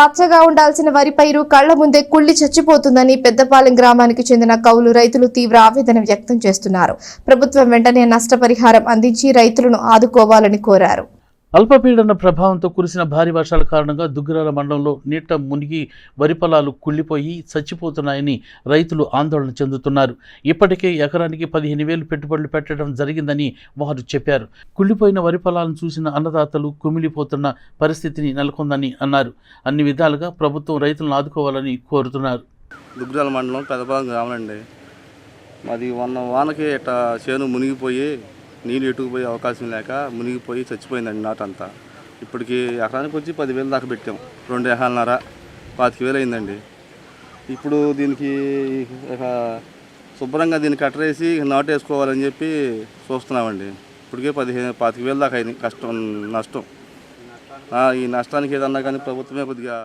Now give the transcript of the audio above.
పచ్చగా ఉండాల్సిన వరి పైరు కళ్ళ ముందే కుళ్ళి చచ్చిపోతుందని పెద్దపాలెం గ్రామానికి చెందిన కౌలు రైతులు తీవ్ర ఆవేదన వ్యక్తం చేస్తున్నారు. ప్రభుత్వం వెంటనే నష్టపరిహారం అందించి రైతులను ఆదుకోవాలని కోరారు. అల్పపీడన ప్రభావంతో కురిసిన భారీ వర్షాల కారణంగా దుగ్గిరాల మండలంలో నీట మునిగి వరి పొలాలు కుళ్ళిపోయి చచ్చిపోతున్నాయని రైతులు ఆందోళన చెందుతున్నారు. ఇప్పటికే ఎకరానికి పదిహేను వేలు పెట్టుబడులు పెట్టడం జరిగిందని వారు చెప్పారు. కుళ్ళిపోయిన వరి పొలాలను చూసిన అన్నదాతలు కుమిలిపోతున్న పరిస్థితిని నెలకొందని అన్నారు. అన్ని విధాలుగా ప్రభుత్వం రైతులను ఆదుకోవాలని కోరుతున్నారు. దుగ్గిరాల మండలం పెదపాలెం గ్రామం అండి. మాది మొన్న వానకి ఇట్లా చేను మునిగిపోయి నీళ్ళు ఎటుకుపోయే అవకాశం లేక మునిగిపోయి చచ్చిపోయిందండి నాటంతా ఇప్పటికి ఎకరానికి వచ్చి పదివేలు దాకా పెట్టాం. రెండు ఎకరాలన్నర పాతిక వేలు అయిందండి. ఇప్పుడు దీనికి ఇక శుభ్రంగా దీన్ని కట్టరేసి నాటు వేసుకోవాలని చెప్పి చూస్తున్నామండి. ఇప్పటికే పదిహేను పాతిక వేలు దాకా అయింది. కష్టం నష్టం. ఈ నష్టానికి ఏదన్నా కానీ ప్రభుత్వమే కొద్దిగా